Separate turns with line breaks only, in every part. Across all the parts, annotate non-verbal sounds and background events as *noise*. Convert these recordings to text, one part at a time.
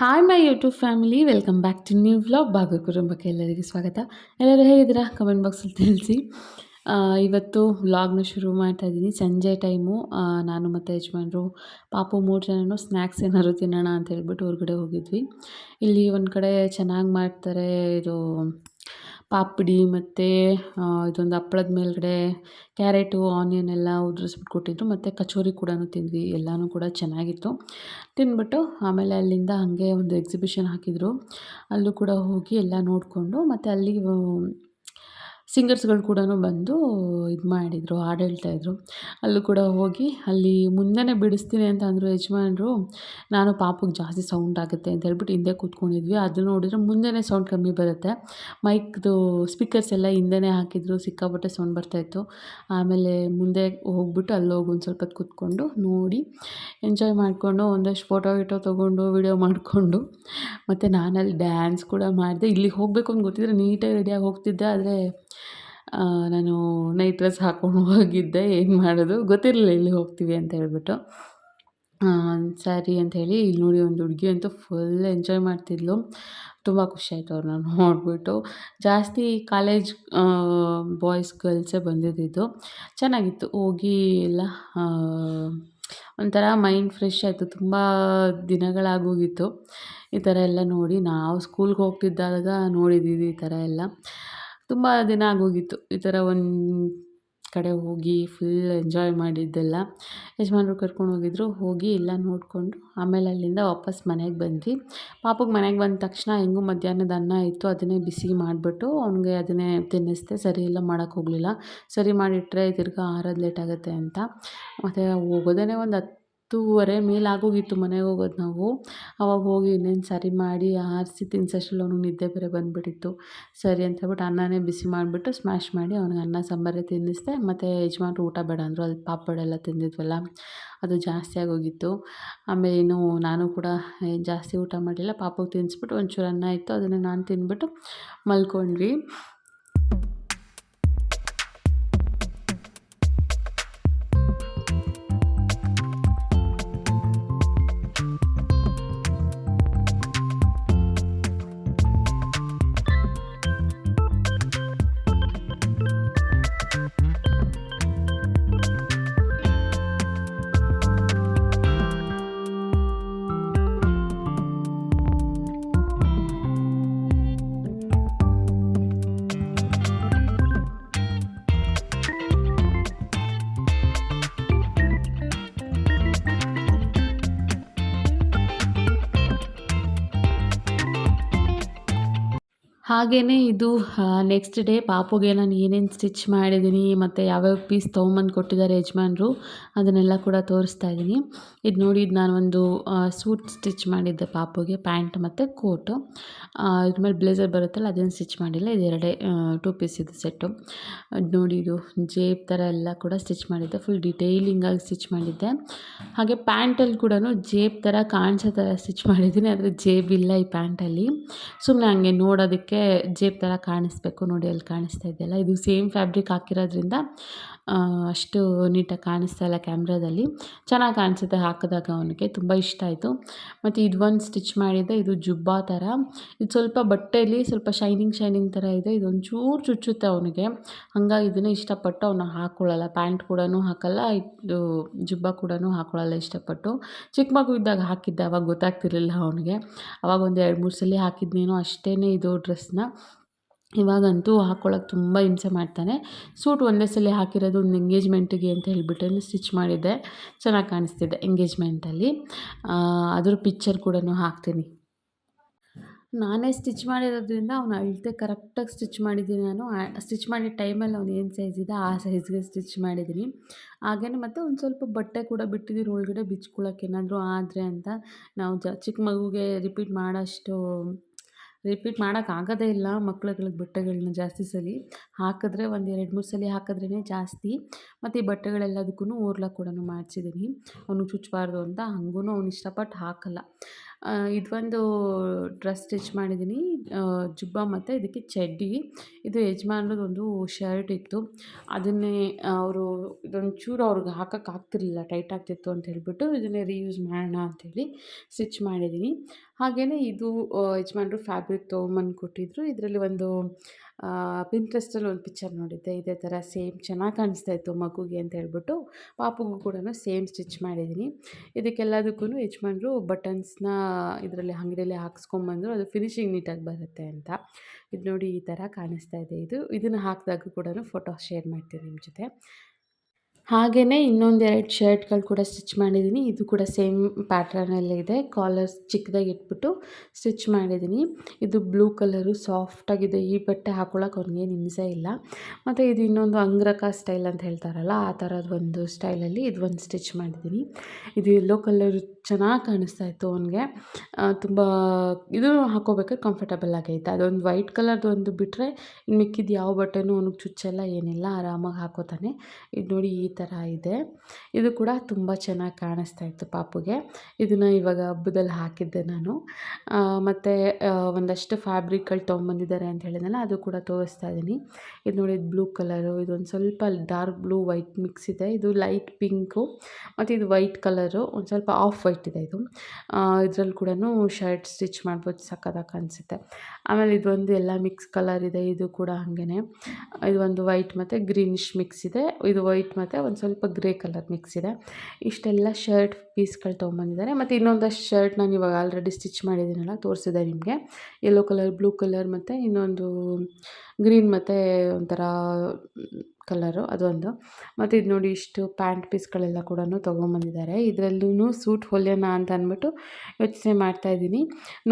Hi my YouTube family welcome back to new vlog ಭಾಗ ಕುಟುಂಬಕ್ಕೆ ಎಲ್ಲರಿಗೂ ಸ್ವಾಗತ. ಎಲ್ಲರೂ ಹೇಗಿದ್ದೀರಾ? ಕಮೆಂಟ್ ಬಾಕ್ಸಲ್ಲಿ ತಿಳಿಸಿ. ಇವತ್ತು ವ್ಲಾಗ್ನ ಶುರು ಮಾಡ್ತಾ ಇದ್ದೀನಿ. ಸಂಜೆ ಟೈಮು ನಾನು ಮತ್ತು ಯಜಮಾನರು, ಪಾಪು ಮೂರು ಜನನು ಸ್ನ್ಯಾಕ್ಸ್ ಏನಾದ್ರು ತಿನ್ನೋಣ ಅಂತ ಹೇಳ್ಬಿಟ್ಟು ಹೊರಗಡೆ ಹೋಗಿದ್ವಿ. ಇಲ್ಲಿ ಒಂದು ಕಡೆ ಚೆನ್ನಾಗಿ ಮಾಡ್ತಾರೆ ಇದು ಪಾಪಡಿ ಮತ್ತು ಇದೊಂದು ಹಪ್ಪಳದ ಮೇಲುಗಡೆ ಕ್ಯಾರೆಟು, ಆನಿಯನ್ ಎಲ್ಲ ಉದುರಿಸ್ಬಿಟ್ಟು ಕೊಟ್ಟಿದ್ರು. ಮತ್ತು ಕಚೋರಿ ಕೂಡ ತಿಂದ್ವಿ. ಎಲ್ಲಾನು ಕೂಡ ಚೆನ್ನಾಗಿತ್ತು. ತಿಂದ್ಬಿಟ್ಟು ಆಮೇಲೆ ಅಲ್ಲಿಂದ ಹಾಗೆ ಒಂದು ಎಕ್ಸಿಬಿಷನ್ ಹಾಕಿದರು. ಅಲ್ಲೂ ಕೂಡ ಹೋಗಿ ಎಲ್ಲ ನೋಡಿಕೊಂಡು ಮತ್ತು ಅಲ್ಲಿ ಸಿಂಗರ್ಸ್ಗಳು ಕೂಡ ಬಂದು ಇದು ಮಾಡಿದರು ಹಾಡು ಹೇಳ್ತಾಯಿದ್ರು ಅಲ್ಲೂ ಕೂಡ ಹೋಗಿ ಅಲ್ಲಿ ಮುಂದೆನೇ ಬಿಡಿಸ್ತೀನಿ ಅಂತ ಅಂದರು ಯಜಮಾನರು, ನಾನು ಪಾಪಕ್ಕೆ ಜಾಸ್ತಿ ಸೌಂಡ್ ಆಗುತ್ತೆ ಅಂತ ಹೇಳ್ಬಿಟ್ಟು ಹಿಂದೆ ಕೂತ್ಕೊಂಡಿದ್ವಿ. ಅದು ನೋಡಿದ್ರೆ ಮುಂದೆ ಸೌಂಡ್ ಕಮ್ಮಿ ಬರುತ್ತೆ. ಮೈಕ್ದು ಸ್ಪೀಕರ್ಸ್ ಎಲ್ಲ ಹಿಂದೆ ಹಾಕಿದ್ರು, ಸಿಕ್ಕಾಪಟ್ಟೆ ಸೌಂಡ್ ಬರ್ತಾಯಿತ್ತು ಆಮೇಲೆ ಮುಂದೆ ಹೋಗ್ಬಿಟ್ಟು ಅಲ್ಲಿ ಹೋಗಿ ಒಂದು ಸ್ವಲ್ಪ ಕೂತ್ಕೊಂಡು ನೋಡಿ ಎಂಜಾಯ್ ಮಾಡಿಕೊಂಡು ಒಂದಷ್ಟು ಫೋಟೋ ಗಿಟೋ ತೊಗೊಂಡು ವೀಡಿಯೋ ಮಾಡಿಕೊಂಡು. ಮತ್ತು ನಾನಲ್ಲಿ ಡ್ಯಾನ್ಸ್ ಕೂಡ ಮಾಡಿದೆ. ಇಲ್ಲಿಗೆ ಹೋಗಬೇಕು ಅಂತ ಗೊತ್ತಿದ್ರೆ ನೀಟಾಗಿ ರೆಡಿಯಾಗಿ ಹೋಗ್ತಿದ್ದೆ, ಆದರೆ ನಾನು ನೈಟ್ ಡ್ರೆಸ್ ಹಾಕ್ಕೊಂಡು ಹೋಗಿದ್ದೆ, ಏನು ಮಾಡೋದು? ಗೊತ್ತಿರಲಿಲ್ಲ ಇಲ್ಲಿ ಹೋಗ್ತೀವಿ ಅಂತ ಹೇಳ್ಬಿಟ್ಟು. ಸರಿ ಅಂತ ಹೇಳಿ ಇಲ್ಲಿ ನೋಡಿ ಒಂದು ಹುಡುಗಿ ಅಂತೂ ಫುಲ್ ಎಂಜಾಯ್ ಮಾಡ್ತಿದ್ಲು. ತುಂಬ ಖುಷಿ ಆಯಿತು ಅವ್ರನ್ನ ನೋಡಿಬಿಟ್ಟು. ಜಾಸ್ತಿ ಕಾಲೇಜ್ ಬಾಯ್ಸ್ ಗರ್ಲ್ಸೇ ಬಂದಿದ್ದಿದ್ದು. ಚೆನ್ನಾಗಿತ್ತು. ಹೋಗಿ ಎಲ್ಲ ಒಂಥರ ಮೈಂಡ್ ಫ್ರೆಶ್ ಆಯಿತು. ತುಂಬ ದಿನಗಳಾಗೋಗಿತ್ತು. ಈ ಥರ ಎಲ್ಲ ನೋಡಿ, ನಾವು ಸ್ಕೂಲ್ಗೆ ಹೋಗ್ತಿದ್ದಾಗ ನೋಡಿದ್ದೀವಿ ಈ ಥರ ಎಲ್ಲ. ತುಂಬ ದಿನ ಆಗೋಗಿತ್ತು. ಈ ಥರ ಒಂದು ಕಡೆ ಹೋಗಿ ಫುಲ್ ಎಂಜಾಯ್ ಮಾಡಿದ್ದೆಲ್ಲ. ಯಜಮಾನರು ಕರ್ಕೊಂಡು ಹೋಗಿದ್ರು. ಹೋಗಿ ಎಲ್ಲ ನೋಡಿಕೊಂಡು ಆಮೇಲೆ ಅಲ್ಲಿಂದ ವಾಪಸ್ ಮನೆಗೆ ಬಂದ್ವಿ. ಪಾಪಗೆ ಮನೆಗೆ ಬಂದ ತಕ್ಷಣ ಹೆಂಗೂ ಮಧ್ಯಾಹ್ನದ ಅನ್ನ ಇತ್ತು. ಅದನ್ನೇ ಬಿಸಿ ಮಾಡಿಬಿಟ್ಟು ಅವ್ನಿಗೆ ಅದನ್ನೇ ತಿನ್ನಿಸ್ದೆ. ಸರಿ ಎಲ್ಲ ಮಾಡೋಕ್ಕೆ ಹೋಗಲಿಲ್ಲ. ಸರಿ ಮಾಡಿಟ್ರೆ ತಿರ್ಗಿ ಆರೋದು ಲೇಟ್ ಆಗುತ್ತೆ ಅಂತ. ಮತ್ತು ಹೋಗೋದೇ ಒಂದು ಹತ್ತೂವರೆ ಮೇಲಾಗೋಗಿತ್ತು ಮನೆಗೆ ಹೋಗೋದು ನಾವು. ಅವಾಗ ಹೋಗಿ ಇನ್ನೇನು ಸರಿ ಮಾಡಿ ಆರಿಸಿ ತಿನ್ಸೋಷ್ಟ್ರಲ್ಲಿ ಅವ್ನಿಗೆ ನಿದ್ದೆ ಬೇರೆ ಬಂದುಬಿಟ್ಟಿತ್ತು. ಸರಿ ಅಂತ ಹೇಳ್ಬಿಟ್ಟು ಅನ್ನನೇ ಬಿಸಿ ಮಾಡಿಬಿಟ್ಟು ಸ್ಮ್ಯಾಶ್ ಮಾಡಿ ಅವ್ನಿಗೆ ಅನ್ನ, ಸಾಂಬಾರೇ ತಿನ್ನಿಸ್ದೆ. ಮತ್ತು ಯಜಮಾನ್ರು ಊಟ ಬೇಡ ಅಂದರು. ಅಲ್ಲಿ ಪಾಪಡ್ ಎಲ್ಲ ತಿಂದಿದ್ವಲ್ಲ, ಅದು ಜಾಸ್ತಿ ಆಗೋಗಿತ್ತು. ಆಮೇಲೆ ಇನ್ನು ನಾನು ಕೂಡ ಏನು ಜಾಸ್ತಿ ಊಟ ಮಾಡಲಿಲ್ಲ ಪಾಪಗೆ ತಿನ್ನಿಸ್ಬಿಟ್ಟು ಒಂಚೂರು ಅನ್ನ ಇತ್ತು. ಅದನ್ನು ನಾನು ತಿಂದ್ಬಿಟ್ಟು ಮಲ್ಕೊಂಡ್ವಿ. ಹಾಗೆಯೇ ಇದು ನೆಕ್ಸ್ಟ್ ಡೇ ಪಾಪುಗೆ ನಾನು ಏನೇನು ಸ್ಟಿಚ್ ಮಾಡಿದ್ದೀನಿ ಮತ್ತು ಯಾವ್ಯಾವ ಪೀಸ್ ತೊಗೊಂಬಂದು ಕೊಟ್ಟಿದ್ದಾರೆ ಯಜಮಾನ್ರು ಅದನ್ನೆಲ್ಲ ಕೂಡ ತೋರಿಸ್ತಾ ಇದ್ದೀನಿ ಇದು ನೋಡಿ, ಇದು ನಾನು ಒಂದು ಸೂಟ್ ಸ್ಟಿಚ್ ಮಾಡಿದ್ದೆ ಪಾಪುಗೆ, ಪ್ಯಾಂಟ್ ಮತ್ತು ಕೋಟು. ಇದ್ರ ಮೇಲೆ ಬ್ಲೇಸರ್ ಬರುತ್ತಲ್ಲ ಅದನ್ನು ಸ್ಟಿಚ್ ಮಾಡಿಲ್ಲ, ಇದು ಎರಡೇ ಟೂ ಪೀಸ್ ಇದು ಸೆಟ್ಟು ಅದು ನೋಡಿ, ಇದು ಜೇಬ್ ಥರ ಎಲ್ಲ ಕೂಡ ಸ್ಟಿಚ್ ಮಾಡಿದ್ದೆ ಫುಲ್ ಡಿಟೇಲಿಂಗಾಗಿ ಸ್ಟಿಚ್ ಮಾಡಿದ್ದೆ. ಹಾಗೆ ಪ್ಯಾಂಟಲ್ಲಿ ಕೂಡ ಜೇಬ್ ಥರ ಕಾಣಿಸೋ ಥರ ಸ್ಟಿಚ್ ಮಾಡಿದ್ದೀನಿ ಆದರೆ ಜೇಬ್ ಇಲ್ಲ ಈ ಪ್ಯಾಂಟಲ್ಲಿ ಸುಮ್ಮನೆ ಹಂಗೆ ನೋಡೋದಕ್ಕೆ ಜೇಬ್ ಥರ ಕಾಣಿಸ್ಬೇಕು ನೋಡಿ ಅಲ್ಲಿ ಕಾಣಿಸ್ತಾ ಇದೆಯಲ್ಲ? ಇದು ಸೇಮ್ ಫ್ಯಾಬ್ರಿಕ್ ಹಾಕಿರೋದ್ರಿಂದ ಅಷ್ಟು ನೀಟಾಗಿ ಕಾಣಿಸ್ತಾ ಇಲ್ಲ ಕ್ಯಾಮ್ರಾದಲ್ಲಿ. ಚೆನ್ನಾಗಿ ಕಾಣಿಸುತ್ತೆ ಹಾಕಿದಾಗ ಅವನಿಗೆ, ತುಂಬ ಇಷ್ಟ ಆಯಿತು. ಮತ್ತು ಇದು ಒಂದು ಸ್ಟಿಚ್ ಮಾಡಿದ್ದೆ, ಇದು ಜುಬ್ಬಾ ಥರ. ಇದು ಸ್ವಲ್ಪ ಬಟ್ಟೆಯಲ್ಲಿ ಸ್ವಲ್ಪ ಶೈನಿಂಗ್ ಶೈನಿಂಗ್ ಥರ ಇದೆ. ಇದೊಂಚೂರು ಚುಚ್ಚುತ್ತೆ ಅವನಿಗೆ. ಹಂಗಾಗಿ ಇದನ್ನೇ ಇಷ್ಟಪಟ್ಟು ಅವನು ಹಾಕ್ಕೊಳ್ಳಲ್ಲ ಪ್ಯಾಂಟ್ ಕೂಡ ಹಾಕಲ್ಲ, ಇದು ಜುಬ್ಬಾ ಕೂಡ ಹಾಕ್ಕೊಳ್ಳಲ್ಲ ಇಷ್ಟಪಟ್ಟು. ಚಿಕ್ಕ ಮಗು ಇದ್ದಾಗ ಹಾಕಿದ್ದೆ, ಅವಾಗ ಗೊತ್ತಾಗ್ತಿರಲಿಲ್ಲ ಅವನಿಗೆ. ಅವಾಗ ಒಂದು ಎರಡು ಮೂರು ಸಲ ಹಾಕಿದ್ನೇನೋ ಅಷ್ಟೇ ಇದು ಡ್ರೆಸ್ನ. ಇವಾಗಂತೂ ಹಾಕ್ಕೊಳಕ್ಕೆ ತುಂಬ ಹಿಂಸೆ ಮಾಡ್ತಾನೆ. ಸೂಟ್ ಒಂದೇ ಸಲ ಹಾಕಿರೋದು ಒಂದು ಎಂಗೇಜ್ಮೆಂಟಿಗೆ ಅಂತ ಹೇಳಿಬಿಟ್ಟು ಸ್ಟಿಚ್ ಮಾಡಿದ್ದೆ ಚೆನ್ನಾಗಿ ಕಾಣಿಸ್ತಿದೆ ಎಂಗೇಜ್ಮೆಂಟಲ್ಲಿ. ಅದ್ರ ಪಿಕ್ಚರ್ ಕೂಡ ಹಾಕ್ತೀನಿ. ನಾನೇ ಸ್ಟಿಚ್ ಮಾಡಿರೋದ್ರಿಂದ ಅವ್ನು ಅಳತೆ ಕರೆಕ್ಟಾಗಿ ಸ್ಟಿಚ್ ಮಾಡಿದ್ದೀನಿ ನಾನು. ಸ್ಟಿಚ್ ಮಾಡಿದ ಟೈಮಲ್ಲಿ ಅವ್ನು ಏನು ಸೈಜ್ ಇದೆ, ಆ ಸೈಜ್ಗೆ ಸ್ಟಿಚ್ ಮಾಡಿದ್ದೀನಿ. ಹಾಗೇನೆ ಮತ್ತು ಒಂದು ಸ್ವಲ್ಪ ಬಟ್ಟೆ ಕೂಡ ಬಿಟ್ಟಿದ್ದೀನಿ ಒಳಗಡೆ ಬಿಚ್ಕೊಳಕ್ಕೆ ಏನಾದರೂ ಆದರೆ ಅಂತ ನಾವು ಚಿಕ್ಕ ಮಗುಗೆ ರಿಪೀಟ್ ಮಾಡೋಷ್ಟು ರಿಪೀಟ್ ಮಾಡೋಕ್ಕಾಗೋದೇ ಇಲ್ಲ ಮಕ್ಳುಗಳಿಗೆ ಬಟ್ಟೆಗಳನ್ನ ಜಾಸ್ತಿ ಸಲಿ. ಹಾಕಿದ್ರೆ ಒಂದು ಎರಡು, ಮೂರು ಸಲ ಹಾಕಿದ್ರೇ ಜಾಸ್ತಿ. ಮತ್ತು ಈ ಬಟ್ಟೆಗಳೆಲ್ಲದಕ್ಕೂ ಓರ್ಲಾಕ್ ಕೂಡ ಮಾಡಿಸಿದ್ದೀನಿ ಅವ್ನಿಗೆ ಚುಚ್ಚಬಾರ್ದು ಅಂತ ಹಂಗೂ ಅವ್ನು ಇಷ್ಟಪಟ್ಟು ಹಾಕಲ್ಲ. ಇದೊಂದು ಡ್ರೆಸ್ ಸ್ಟಿಚ್ ಮಾಡಿದ್ದೀನಿ ಜುಬ್ಬ ಮತ್ತು ಇದಕ್ಕೆ ಚಡ್ಡಿ. ಇದು ಯಜಮಾನ್ರದ್ದು ಶರ್ಟ್ ಇತ್ತು. ಅದನ್ನೇ ಅವರು ಇದೊಂಚೂರು ಅವ್ರಿಗೆ ಹಾಕಕ್ಕೆ ಆಗ್ತಿರ್ಲಿಲ್ಲ, ಟೈಟ್ ಆಗ್ತಿತ್ತು ಅಂತ ಹೇಳ್ಬಿಟ್ಟು ಇದನ್ನೇ ರೀಯೂಸ್ ಮಾಡೋಣ ಅಂತೇಳಿ ಸ್ಟಿಚ್ ಮಾಡಿದ್ದೀನಿ ಹಾಗೆಯೇ ಇದು ಯಜಮಾನ್ರು ಫ್ಯಾಬ್ರಿಕ್ ತೊಗೊಂಬಂದು ಕೊಟ್ಟಿದ್ದರು ಇದರಲ್ಲಿ ಒಂದು ಪಿಂಟ್ರೆಸ್ಟಲ್ಲಿ ಒಂದು ಪಿಕ್ಚರ್ ನೋಡಿದ್ದೆ. ಇದೇ ಥರ ಸೇಮ್ ಚೆನ್ನಾಗಿ ಕಾಣಿಸ್ತಾ ಇತ್ತು ಮಗುಗೆ ಅಂತ ಹೇಳ್ಬಿಟ್ಟು. ಪಾಪುಗೂ ಕೂಡ ಸೇಮ್ ಸ್ಟಿಚ್ ಮಾಡಿದ್ದೀನಿ ಇದಕ್ಕೆಲ್ಲದಕ್ಕೂ ಯಜಮಾನ್ರು ಬಟನ್ಸ್ನ ಇದರಲ್ಲಿ ಅಂಗಡಿಯಲ್ಲಿ ಹಾಕ್ಸ್ಕೊಂಬಂದರು ಅದು ಫಿನಿಶಿಂಗ್ ನೀಟಾಗಿ ಬರುತ್ತೆ ಅಂತ. ಇದು ನೋಡಿ ಈ ಥರ ಕಾಣಿಸ್ತಾ ಇದೆ ಇದು. ಇದನ್ನು ಹಾಕಿದಾಗ ಕೂಡ ಫೋಟೋ ಶೇರ್ ಮಾಡ್ತೀನಿ ನಿಮ್ಮ ಜೊತೆ. ಹಾಗೆಯೇ ಇನ್ನೊಂದೆರಡು ಶರ್ಟ್ಗಳು ಕೂಡ ಸ್ಟಿಚ್ ಮಾಡಿದ್ದೀನಿ ಇದು ಕೂಡ ಸೇಮ್ ಪ್ಯಾಟ್ರನಲ್ಲೇ ಇದೆ. ಕಾಲರ್ಸ್ ಚಿಕ್ಕದಾಗಿ ಇಟ್ಬಿಟ್ಟು ಸ್ಟಿಚ್ ಮಾಡಿದ್ದೀನಿ ಇದು ಬ್ಲೂ ಕಲರು ಸಾಫ್ಟಾಗಿದೆ ಈ ಬಟ್ಟೆ ಹಾಕ್ಕೊಳಕ್ಕೆ ಅವ್ನಿಗೇನು ಹಿಂಸೆ ಇಲ್ಲ. ಮತ್ತು ಇದು ಇನ್ನೊಂದು ಅಂಗ್ರಕ ಸ್ಟೈಲ್ ಅಂತ ಹೇಳ್ತಾರಲ್ಲ, ಆ ಥರದ ಒಂದು ಸ್ಟೈಲಲ್ಲಿ ಇದು ಒಂದು ಸ್ಟಿಚ್ ಮಾಡಿದ್ದೀನಿ ಇದು ಯೆಲ್ಲೋ ಕಲರ್ ಚೆನ್ನಾಗಿ ಕಾಣಿಸ್ತಾ ಇತ್ತು ಅವನಿಗೆ. ತುಂಬ ಇದು ಹಾಕ್ಕೋಬೇಕಾದ್ರೆ ಕಂಫರ್ಟಬಲ್ ಆಗೈತೆ. ಅದೊಂದು ವೈಟ್ ಕಲರ್ದು ಒಂದು ಬಿಟ್ಟರೆ ಇನ್ನು ಮಿಕ್ಕಿದ್ದು ಯಾವ ಬಟ್ಟೆನೂ ಅವ್ನಿಗೆ ಚುಚ್ಚೆಲ್ಲ ಏನಿಲ್ಲ. ಆರಾಮಾಗಿ ಹಾಕೋತಾನೆ. ಇದು ನೋಡಿ ಈ ಥರ ಇದೆ. ಇದು ಕೂಡ ತುಂಬ ಚೆನ್ನಾಗಿ ಕಾಣಿಸ್ತಾ ಇತ್ತು ಪಾಪುಗೆ. ಇದನ್ನು ಇವಾಗ ಹಬ್ಬದಲ್ಲಿ ಹಾಕಿದ್ದೆ ನಾನು. ಮತ್ತು ಒಂದಷ್ಟು ಫ್ಯಾಬ್ರಿಕ್ಗಳು ತೊಗೊಂಬಂದಿದ್ದಾರೆ ಅಂತ ಹೇಳಿದ್ನಲ್ಲ, ಅದು ಕೂಡ ತೋರಿಸ್ತಾ ಇದ್ದೀನಿ. ಇದು ನೋಡಿ ಬ್ಲೂ ಕಲರು ಇದೊಂದು ಸ್ವಲ್ಪ ಡಾರ್ಕ್ ಬ್ಲೂ ವೈಟ್ ಮಿಕ್ಸ್ ಇದೆ. ಇದು ಲೈಟ್ ಪಿಂಕು, ಮತ್ತು ಇದು ವೈಟ್ ಕಲರು, ಒಂದು ಸ್ವಲ್ಪ ಆಫ್ ವೈಟ್ ಇದೆ ಇದು. ಇದರಲ್ಲಿ ಕೂಡ ಶರ್ಟ್ ಸ್ಟಿಚ್ ಮಾಡ್ಬೋದು ಸಕ್ಕದಾಗ ಕಾಣಿಸುತ್ತೆ. ಆಮೇಲೆ ಇದೊಂದು ಎಲ್ಲ ಮಿಕ್ಸ್ ಕಲರ್ ಇದೆ, ಇದು ಕೂಡ ಹಾಗೇ ಇದು ಒಂದು ವೈಟ್ ಮತ್ತು ಗ್ರೀನಿಶ್ ಮಿಕ್ಸ್ ಇದೆ. ಇದು ವೈಟ್ ಮತ್ತು ಒಂದು ಸ್ವಲ್ಪ ಗ್ರೇ ಕಲರ್ ಮಿಕ್ಸ್ ಇದೆ. ಇಷ್ಟೆಲ್ಲ ಶರ್ಟ್ ಪೀಸ್ಗಳು ತೊಗೊಂಬಂದಿದ್ದಾರೆ ಮತ್ತು ಇನ್ನೊಂದಷ್ಟು ಶರ್ಟ್ ನಾನು ಇವಾಗ ಆಲ್ರೆಡಿ ಸ್ಟಿಚ್ ಮಾಡಿದ್ದೀನಲ್ಲ, ತೋರಿಸಿದೆ ನಿಮಗೆ. ಯೆಲ್ಲೋ ಕಲರ್ ಬ್ಲೂ ಕಲರ್ ಮತ್ತು ಇನ್ನೊಂದು ಗ್ರೀನ್ ಮತ್ತು ಒಂಥರ ಕಲರು ಅದೊಂದು. ಮತ್ತು ಇದು ನೋಡಿ ಇಷ್ಟು ಪ್ಯಾಂಟ್ ಪೀಸ್ಗಳೆಲ್ಲ ಕೂಡ ತೊಗೊಂಬಂದಿದ್ದಾರೆ. ಇದರಲ್ಲೂ ಸೂಟ್ ಹೊಲಿಯೋಣ ಅಂತ ಅಂದ್ಬಿಟ್ಟು ಯೋಚನೆ ಮಾಡ್ತಾಯಿದ್ದೀನಿ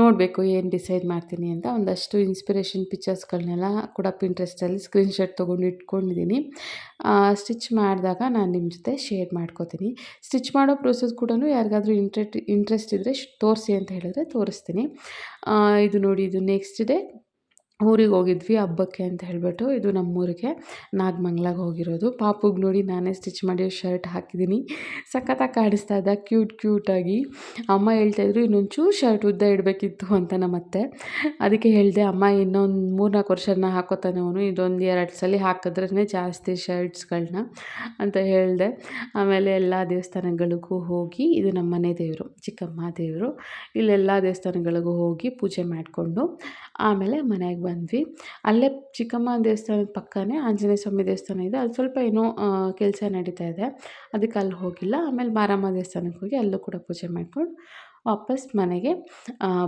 ನೋಡಬೇಕು ಏನು ಡಿಸೈಡ್ ಮಾಡ್ತೀನಿ ಅಂತ. ಒಂದಷ್ಟು ಇನ್ಸ್ಪಿರೇಷನ್ ಪಿಕ್ಚರ್ಸ್ಗಳನ್ನೆಲ್ಲ ಕೂಡ ಪಿಂಟ್ರೆಸ್ಟಲ್ಲಿ ಸ್ಕ್ರೀನ್ಶಾಟ್ ತೊಗೊಂಡು ಇಟ್ಕೊಂಡಿದ್ದೀನಿ. ಸ್ಟಿಚ್ ಮಾಡಿದಾಗ ನಾನು ನಿಮ್ಮ ಜೊತೆ ಶೇರ್ ಮಾಡ್ಕೋತೀನಿ. ಸ್ಟಿಚ್ ಮಾಡೋ ಪ್ರೋಸೆಸ್ ಕೂಡ ಯಾರಿಗಾದ್ರೂ ಇಂಟ್ರೆಟ್, ಇಂಟ್ರೆಸ್ಟ್ ಇದ್ದರೆ ತೋರಿಸಿ ಅಂತ ಹೇಳಿದ್ರೆ ತೋರಿಸ್ತೀನಿ. ಇದು ನೋಡಿ, ಇದು ನೆಕ್ಸ್ಟ್ ಡೇ ಊರಿಗೆ ಹೋಗಿದ್ವಿ, ಹಬ್ಬಕ್ಕೆ ಅಂತ ಹೇಳಿಬಿಟ್ಟು. ಇದು ನಮ್ಮೂರಿಗೆ ನಾಗಮಂಗ್ಲಾಗೆ ಹೋಗಿರೋದು. ಪಾಪುಗೆ ನೋಡಿ ನಾನೇ ಸ್ಟಿಚ್ ಮಾಡಿ ಶರ್ಟ್ ಹಾಕಿದ್ದೀನಿ. ಸಖತ್ತಾಗಿ ಕಾಣಿಸ್ತಾ ಇದ್ದ ಕ್ಯೂಟ್ ಕ್ಯೂಟಾಗಿ ಅಮ್ಮ ಹೇಳ್ತಾಯಿದ್ರು ಇನ್ನೊಂಚೂರು ಶರ್ಟ್ ಉದ್ದ ಇಡಬೇಕಿತ್ತು ಅಂತ ನಮ್ಮತ್ತೆ ಅದಕ್ಕೆ ಹೇಳಿದೆ, ಅಮ್ಮ, ಇನ್ನೊಂದು ಮೂರು ನಾಲ್ಕು ವರ್ಷನ ಹಾಕೋತಾನೆ ಅವನು. ಇದೊಂದು ಎರಡು ಸಲ ಹಾಕಿದ್ರೇ ಜಾಸ್ತಿ ಶರ್ಟ್ಸ್ಗಳನ್ನ ಅಂತ ಹೇಳಿದೆ. ಆಮೇಲೆ ಎಲ್ಲ ದೇವಸ್ಥಾನಗಳಿಗೂ ಹೋಗಿ, ಇದು ನಮ್ಮ ಮನೆ ದೇವರು, ಚಿಕ್ಕಮ್ಮ ದೇವರು. ಇಲ್ಲೆಲ್ಲ ದೇವಸ್ಥಾನಗಳಿಗೂ ಹೋಗಿ ಪೂಜೆ ಮಾಡಿಕೊಂಡು, ಆಮೇಲೆ ಮನೆಗೆ ಬಂದ್ವಿ. ಅಲ್ಲೇ ಚಿಕ್ಕಮ್ಮ ದೇವಸ್ಥಾನದ ಪಕ್ಕನೇ ಆಂಜನೇಯ ಸ್ವಾಮಿ ದೇವಸ್ಥಾನ ಇದೆ. ಅಲ್ಲಿ ಸ್ವಲ್ಪ ಏನೋ ಕೆಲಸ ನಡೀತಾ ಇದೆ. ಅದಕ್ಕೆ ಅಲ್ಲಿ ಹೋಗಿಲ್ಲ. ಆಮೇಲೆ ಮಾರಮ್ಮ ದೇವಸ್ಥಾನಕ್ಕೆ ಹೋಗಿ ಅಲ್ಲೂ ಕೂಡ ಪೂಜೆ ಮಾಡ್ಕೊಂಡು ವಾಪಸ್ ಮನೆಗೆ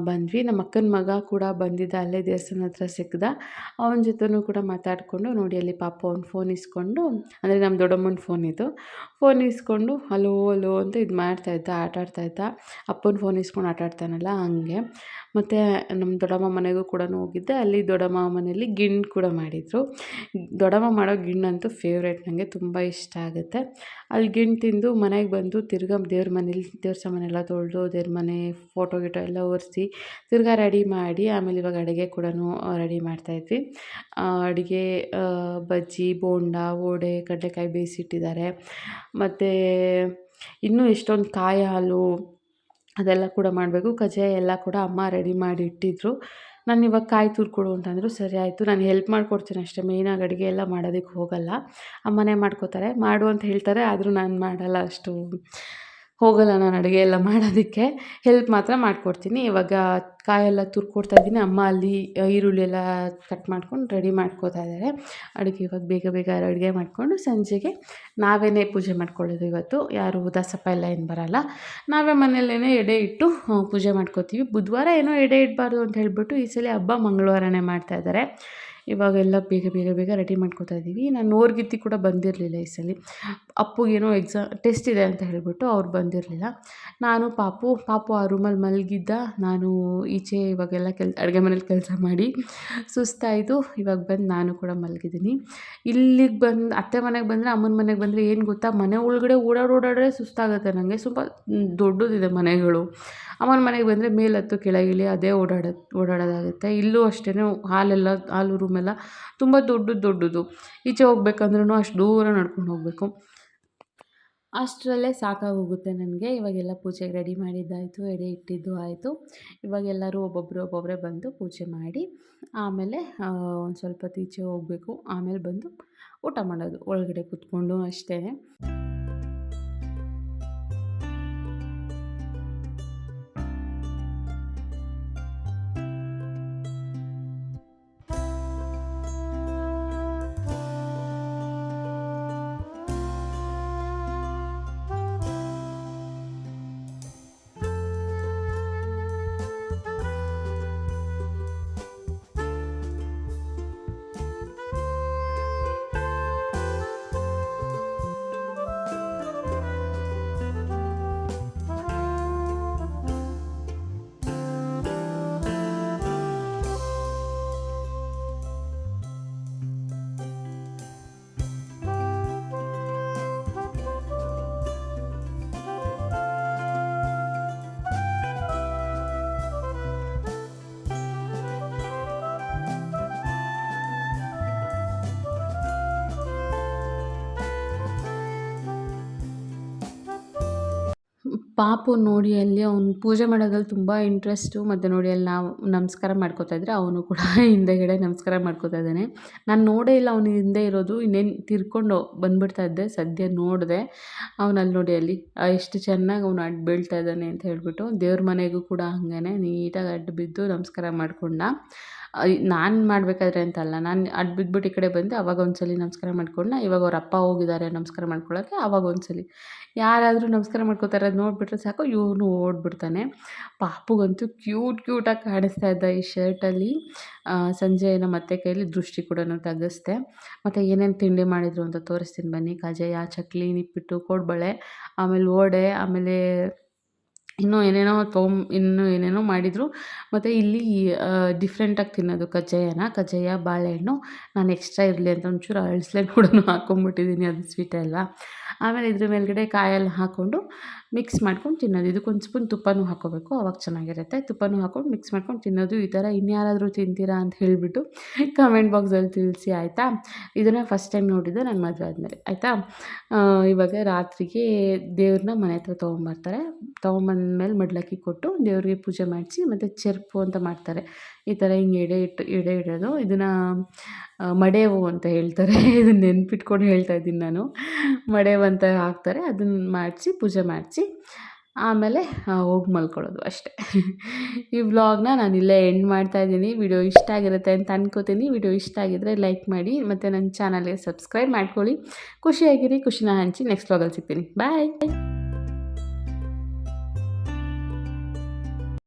ಬಂದ್ವಿ. ನಮ್ಮ ಅಕ್ಕನ ಮಗ ಕೂಡ ಬಂದಿದ್ದ, ಅಲ್ಲೇ ದೇವಸ್ಥಾನ ಹತ್ರ ಸಿಕ್ಕಿದ. ಅವನ ಜೊತೆನೂ ಕೂಡ ಮಾತಾಡಿಕೊಂಡು ನೋಡಿ ಅಲ್ಲಿ ಪಾಪ ಅವ್ನು ಫೋನ್ ಇಸ್ಕೊಂಡು, ಅಂದರೆ ನಮ್ಮ ದೊಡ್ಡಮ್ಮನ ಫೋನ್ ಇದು. ಫೋನ್ ಇಸ್ಕೊಂಡು ಹಲೋ ಹಲೋ ಅಂತ ಇದು ಮಾಡ್ತಾಯಿದ್ದ ಆಟ ಆಡ್ತಾಯಿದ್ದ ಅಪ್ಪನ ಫೋನ್ ಇಸ್ಕೊಂಡು ಆಟ ಆಡ್ತಾನಲ್ಲ ಹಂಗೆ. ಮತ್ತು ನಮ್ಮ ದೊಡ್ಡಮ್ಮ ಮನೆಗೂ ಕೂಡ ಹೋಗಿದ್ದೆ. ಅಲ್ಲಿ ದೊಡ್ಡಮ್ಮ ಮನೆಯಲ್ಲಿ ಗಿಣ್ಣು ಕೂಡ ಮಾಡಿದರು. ದೊಡ್ಡಮ್ಮ ಮಾಡೋ ಗಿಣ್ಣಂತೂ ಫೇವ್ರೇಟ್ ನನಗೆ ತುಂಬ ಇಷ್ಟ ಆಗುತ್ತೆ. ಅಲ್ಲಿ ಗಿಣ್ಣು ತಿಂದು ಮನೆಗೆ ಬಂದು ತಿರ್ಗಾ ದೇವ್ರ ಮನೇಲಿ, ದೇವ್ರ ಸಾಮಾನೆಲ್ಲ ತೊಳೆದು ದೇವ್ರ ಮನೆ ಫೋಟೋ ಗಿಟೋ ಎಲ್ಲ ಒರೆಸಿ ತಿರ್ಗಾ ರೆಡಿ ಮಾಡಿ ಆಮೇಲೆ ಇವಾಗ ಅಡುಗೆ ಕೂಡ ರೆಡಿ ಮಾಡ್ತಾಯಿದ್ವಿ ಅಡುಗೆ ಬಜ್ಜಿ, ಬೋಂಡ ಓಡೆ ಕಡಲೆಕಾಯಿ ಬೇಯಿಸಿಟ್ಟಿದ್ದಾರೆ ಮತ್ತು ಇನ್ನೂ ಎಷ್ಟೊಂದು ಕಾಯಿ ಹಾಲು ಅದೆಲ್ಲ ಕೂಡ ಮಾಡಬೇಕು. ಕಜ್ಜಾಯ ಎಲ್ಲ ಕೂಡ ಅಮ್ಮ ರೆಡಿ ಮಾಡಿ ಇಟ್ಟಿದ್ದರು ನಾನು ಇವಾಗ ಕಾಯಿ ತುರ್ಕೊಡು ಅಂತಂದರು ಸರಿ ಆಯಿತು, ನಾನು ಹೆಲ್ಪ್ ಮಾಡ್ಕೊಡ್ತೀನಿ ಅಷ್ಟೇ ಮೇಯ್ನಾಗಿ ಅಡುಗೆ ಎಲ್ಲ ಮಾಡೋದಕ್ಕೆ ಹೋಗಲ್ಲ. ಅಮ್ಮನೇ ಮಾಡ್ಕೋತಾರೆ, ಮಾಡು ಅಂತ ಹೇಳ್ತಾರೆ, ಆದರೂ ನಾನು ಮಾಡಲ್ಲ ಅಷ್ಟು. ಹೋಗಲ್ಲ ನಾನು ಅಡುಗೆ ಎಲ್ಲ ಮಾಡೋದಕ್ಕೆ. ಹೆಲ್ಪ್ ಮಾತ್ರ ಮಾಡಿಕೊಡ್ತೀನಿ. ಇವಾಗ ಕಾಯೆಲ್ಲ ತುರ್ಕೊಡ್ತಾ ಇದ್ದೀನಿ. ಅಮ್ಮ ಅಲ್ಲಿ ಈರುಳ್ಳಿ ಎಲ್ಲ ಕಟ್ ಮಾಡ್ಕೊಂಡು ರೆಡಿ ಮಾಡ್ಕೋತಾ ಇದ್ದಾರೆ. ಅಡುಗೆ ಇವಾಗ ಬೇಗ ಬೇಗ ಅಡುಗೆ ಮಾಡಿಕೊಂಡು ಸಂಜೆಗೆ ನಾವೇ ಪೂಜೆ ಮಾಡ್ಕೊಳ್ಳೋದು ಇವತ್ತು. ಯಾರು ದಾಸಪ್ಪ ಎಲ್ಲ ಏನು ಬರಲ್ಲ. ನಾವೇ ಮನೆಯಲ್ಲೇ ಎಡೆ ಇಟ್ಟು ಪೂಜೆ ಮಾಡ್ಕೋತೀವಿ. ಬುಧವಾರ ಏನೋ ಎಡೆ ಇಡಬಾರ್ದು ಅಂತ ಹೇಳಿಬಿಟ್ಟು ಈ ಸಲ ಹಬ್ಬ ಮಂಗಳವಾರನೇ ಮಾಡ್ತಾಯಿದ್ದಾರೆ ಇವಾಗೆಲ್ಲ ಬೇಗ ಬೇಗ ಬೇಗ ರೆಡಿ ಮಾಡ್ಕೋತಾ ಇದ್ದೀವಿ. ನಾನು ನೋರ್ಗಿತ್ತಿ ಕೂಡ ಬಂದಿರಲಿಲ್ಲ ಈ ಸಲ. ಅಪ್ಪುಗೇನೋ ಎಕ್ಸಾ ಟೆಸ್ಟ್ ಇದೆ ಅಂತ ಹೇಳಿಬಿಟ್ಟು ಅವ್ರು ಬಂದಿರಲಿಲ್ಲ. ನಾನು ಪಾಪು ಪಾಪು ಆ ರೂಮಲ್ಲಿ ಮಲಗಿದ್ದ. ನಾನು ಈಚೆ ಇವಾಗೆಲ್ಲ ಕೆಲ್, ಅಡುಗೆ ಮನೇಲಿ ಕೆಲಸ ಮಾಡಿ ಸುಸ್ತಾಯಿತು ಇವಾಗ ಬಂದು ನಾನು ಕೂಡ ಮಲಗಿದ್ದೀನಿ. ಇಲ್ಲಿಗೆ ಬಂದು, ಅತ್ತೆ ಮನೆಗೆ ಬಂದರೆ, ಅಮ್ಮನ ಮನೆಗೆ ಬಂದರೆ ಏನು ಗೊತ್ತಾ? ಮನೆ ಒಳಗಡೆ ಓಡಾಡಿ, ಓಡಾಡ್ರೆ ಸುಸ್ತಾಗುತ್ತೆ ನನಗೆ ಸ್ವಲ್ಪ ದೊಡ್ಡದಿದೆ ಮನೆಗಳು. ಅಮ್ಮನ ಮನೆಗೆ ಬಂದರೆ ಮೇಲತ್ತು ಕೆಳಗಿಳಿ ಅದೇ ಓಡಾಡೋದು, ಓಡಾಡೋದಾಗುತ್ತೆ. ಇಲ್ಲೂ ಅಷ್ಟೇ ಹಾಲೆಲ್ಲ, ಹಾಲು ರೂಮೆಲ್ಲ ತುಂಬ ದೊಡ್ಡದು ದೊಡ್ಡದು. ಈಚೆ ಹೋಗ್ಬೇಕಂದ್ರೂ ಅಷ್ಟು ದೂರ ನಡ್ಕೊಂಡು ಹೋಗಬೇಕು. ಅಷ್ಟರಲ್ಲೇ ಸಾಕಾಗೋಗುತ್ತೆ ನನಗೆ. ಇವಾಗೆಲ್ಲ ಪೂಜೆಗೆ ರೆಡಿ ಮಾಡಿದ್ದಾಯಿತು, ಎಡೆ ಇಟ್ಟಿದ್ದು ಆಯಿತು. ಇವಾಗೆಲ್ಲರೂ ಒಬ್ಬೊಬ್ಬರು ಒಬ್ಬೊಬ್ಬರೇ ಬಂದು ಪೂಜೆ ಮಾಡಿ, ಆಮೇಲೆ ಒಂದು ಸ್ವಲ್ಪ ಈಚೆ ಹೋಗಬೇಕು. ಆಮೇಲೆ ಬಂದು ಊಟ ಮಾಡೋದು, ಒಳಗಡೆ ಕೂತ್ಕೊಂಡು ಅಷ್ಟೇ. ಪಾಪು ನೋಡಿ ಅಲ್ಲಿ ಅವ್ನು ಪೂಜೆ ಮಾಡೋದ್ರಲ್ಲಿ ತುಂಬ ಇಂಟ್ರೆಸ್ಟು ಮತ್ತು ನೋಡಿ ಅಲ್ಲಿ ನಾವು ನಮಸ್ಕಾರ ಮಾಡ್ಕೋತಾ ಇದ್ದರೆ ಅವನು ಕೂಡ *laughs* ಹಿಂದೆಗಡೆ ನಮಸ್ಕಾರ ಮಾಡ್ಕೋತಾ ಇದ್ದಾನೆ. ನಾನು ನೋಡೇ ಇಲ್ಲ ಅವನು ಹಿಂದೆ ಇರೋದು, ಇನ್ನೇನು ತಿರ್ಕೊಂಡು ಬಂದುಬಿಡ್ತಾ ಇದ್ದೆ, ಸದ್ಯ ನೋಡಿದೆ. ಅವನಲ್ಲಿ ನೋಡಿ ಅಲ್ಲಿ ಎಷ್ಟು ಚೆನ್ನಾಗಿ ಅವನು ಅಡ್ಡ ಬೀಳ್ತಾ ಇದ್ದಾನೆ ಅಂತ ಹೇಳ್ಬಿಟ್ಟು ದೇವ್ರ ಮನೆಗೂ ಕೂಡ ಹಾಗೇ ನೀಟಾಗಿ ಅಡ್ಡ ಬಿದ್ದು ನಮಸ್ಕಾರ ಮಾಡ್ಕೊಂಡ. ನಾನು ಮಾಡಬೇಕಾದ್ರೆ ಅಂತಲ್ಲ, ನಾನು ಅದು ಬಿದ್ಬಿಟ್ಟು ಈ ಕಡೆ ಬಂದು ಅವಾಗ ಒಂದ್ಸಲಿ ಸಲ ನಮಸ್ಕಾರ ಮಾಡ್ಕೊಂಡ ಇವಾಗ ಅವ್ರ ಅಪ್ಪ ಹೋಗಿದ್ದಾರೆ ನಮಸ್ಕಾರ ಮಾಡ್ಕೊಳ್ಳೋಕ್ಕೆ ಅವಾಗ ಒಂದ್ಸಲಿ. ಸಲ ಯಾರಾದರೂ ನಮಸ್ಕಾರ ಮಾಡ್ಕೋತಾರೆ ಅದು ನೋಡಿಬಿಟ್ರೆ ಸಾಕು, ಇವನು ಓಡ್ಬಿಡ್ತಾನೆ. ಪಾಪುಗಂತೂ ಕ್ಯೂಟ್ ಕ್ಯೂಟಾಗಿ ಕಾಣಿಸ್ತಾ ಇದ್ದ ಈ ಶರ್ಟಲ್ಲಿ ಸಂಜೆ ನಮ್ಮ ಅತ್ತೆ ಕೈಯಲ್ಲಿ ದೃಷ್ಟಿ ಕೂಡ ತಗ್ಗಿಸ್ದೆ ಮತ್ತು ಏನೇನು ತಿಂಡಿ ಮಾಡಿದರು ಅಂತ ತೋರಿಸ್ತೀನಿ ಬನ್ನಿ. ಕಜಾಯ, ಚಕ್ಲಿ, ನಿಪ್ಪಿಟ್ಟು, ಕೋಡ್ಬಳೆ, ಆಮೇಲೆ ಓಡೆ ಆಮೇಲೆ ಇನ್ನೂ ಏನೇನೋ ತೊಗೊಂಬ ಇನ್ನೂ ಏನೇನೋ ಮಾಡಿದರು. ಮತ್ತು ಇಲ್ಲಿ ಡಿಫ್ರೆಂಟಾಗಿ ತಿನ್ನೋದು ಕಜ್ಜಾಯನ, ಕಜ್ಜಾಯ, ಬಾಳೆಹಣ್ಣು. ನಾನು ಎಕ್ಸ್ಟ್ರಾ ಇರಲಿ ಅಂತ ಒಂಚೂರು ಅಳಸಲೆ ಕೂಡ ಹಾಕ್ಕೊಂಬಿಟ್ಟಿದ್ದೀನಿ ಅದು ಸ್ವೀಟೆಲ್ಲ ಆಮೇಲೆ ಇದ್ರ ಮೇಲ್ಗಡೆ ಕಾಯಲ್ಲಿ ಹಾಕ್ಕೊಂಡು ಮಿಕ್ಸ್ ಮಾಡ್ಕೊಂಡು ತಿನ್ನೋದು. ಇದಕ್ಕೊಂದು ಸ್ಪೂನ್ ತುಪ್ಪನೂ ಹಾಕ್ಕೋಬೇಕು. ಅವಾಗ ಚೆನ್ನಾಗಿರುತ್ತೆ. ತುಪ್ಪನೂ ಹಾಕ್ಕೊಂಡು ಮಿಕ್ಸ್ ಮಾಡ್ಕೊಂಡು ತಿನ್ನೋದು. ಈ ಥರ ಇನ್ಯಾರಾದರೂ ತಿಂತೀರಾ ಅಂತ ಹೇಳಿಬಿಟ್ಟು ಕಮೆಂಟ್ ಬಾಕ್ಸಲ್ಲಿ ತಿಳಿಸಿ, ಆಯಿತಾ? ಇದನ್ನು ಫಸ್ಟ್ ಟೈಮ್ ನೋಡಿದ್ದು ನನ್ನ ಮದುವೆ ಆದಮೇಲೆ, ಆಯಿತಾ? ಇವಾಗ ರಾತ್ರಿಗೆ ದೇವ್ರನ್ನ ಮನೆ ಹತ್ರ ತೊಗೊಂಬರ್ತಾರೆ. ತೊಗೊಂಬಂದ್ಮೇಲೆ ಮಡ್ಲಕ್ಕಿ ಕೊಟ್ಟು ದೇವ್ರಿಗೆ ಪೂಜೆ ಮಾಡಿಸಿ ಮತ್ತು ಚೆರ್ಪು ಅಂತ ಮಾಡ್ತಾರೆ. ಈ ಥರ ಹಿಂಗೆ ಎಡೆ ಇಟ್ಟು ಎಡೆ ಇಡೋದು. ಇದನ್ನು ಮಡೇವು ಅಂತ ಹೇಳ್ತಾರೆ. *laughs* ಇದನ್ನ ನೆನ್ಪಿಟ್ಕೊಂಡು ಹೇಳ್ತಾ ಇದ್ದೀನಿ ನಾನು. ಮಡೇವು ಅಂತ ಹಾಕ್ತಾರೆ. ಅದನ್ನ ಮಾಡಿಸಿ, ಪೂಜೆ ಮಾಡಿಸಿ, ಆಮೇಲೆ ಹೋಗಿ ಮಲ್ಕೊಳ್ಳೋದು ಅಷ್ಟೇ. *laughs* ಈ ವ್ಲಾಗ್ನ ನಾನು ಇಲ್ಲೇ ಎಂಡ್ ಮಾಡ್ತಾ ಇದ್ದೀನಿ. ವಿಡಿಯೋ ಇಷ್ಟ ಆಗಿರುತ್ತೆ ಅಂತ ಅನ್ಕೋತೀನಿ. ವಿಡಿಯೋ ಇಷ್ಟ ಆಗಿದ್ರೆ ಲೈಕ್ ಮಾಡಿ, ಮತ್ತು ನನ್ನ ಚಾನಲ್ಗೆ ಸಬ್ಸ್ಕ್ರೈಬ್ ಮಾಡ್ಕೊಳ್ಳಿ. ಖುಷಿಯಾಗಿರಿ, ಖುಷಿನ ಹಂಚಿ. ನೆಕ್ಸ್ಟ್ ವ್ಲಾಗಲ್ಲಿ ಸಿಗ್ತೀನಿ. ಬಾಯ್